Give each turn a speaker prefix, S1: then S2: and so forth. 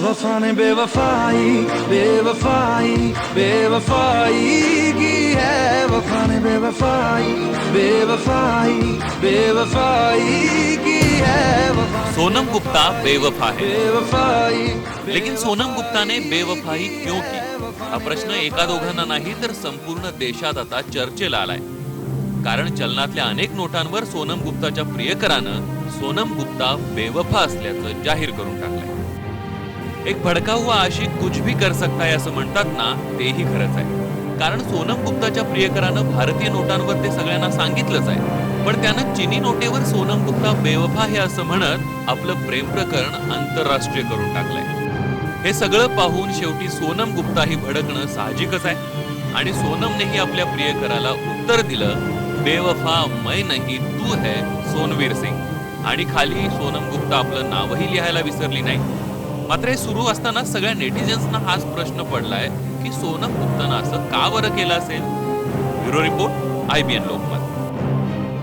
S1: वफा ने बेवफाई बेवफाई बेवफाई की है वफा ने बेवफाई बेवफाई बेवफाई की है
S2: सोनम गुप्ता बेवफा है।
S1: बेवफाई
S2: लेकिन सोनम गुप्ता ने बेवफाई क्यों की? हा प्रश्न एका दोघांना नाही तर संपूर्ण देशात आता चर्चेला आलाय कारण चलनातल्या अनेक नोटांवर सोनम गुप्ताच्या प्रियकरानं सोनम गुप्ता बेवफा असल्याचं जाहीर करून टाकलंय. एक भडका हुआ आशिक कुछ भी कर सकता है असं म्हणतात ना तेही खरंच आहे. कारण सोनम गुप्ताच्या प्रियकरानं भारतीय नोटांवर ते सगळ्यांना सांगितलंच आहे. पण त्यानं चिनी नोटेवर सोनम गुप्ता बेवफा आहे असं म्हणत आपलं प्रेम प्रकरण आंतरराष्ट्रीय करून टाकलंय. हे सगळं पाहून शेवटी सोनम गुप्ता ही भडकणं साहजिकच आहे. आणि सोनमनेही आपल्या प्रियकराला उत्तर दिलं बेवफा मै नाही तू है सोनवीर सिंग. आणि खाली सोनम गुप्ता आपलं नावही लिहायला विसरली नाही. मात्र हे सुरू असताना सगळ्या नेटिझन्सना हाच प्रश्न पडलाय की सोनम गुप्तानं असं का बरं केलं असेल? Bureau report IBN Lokmat.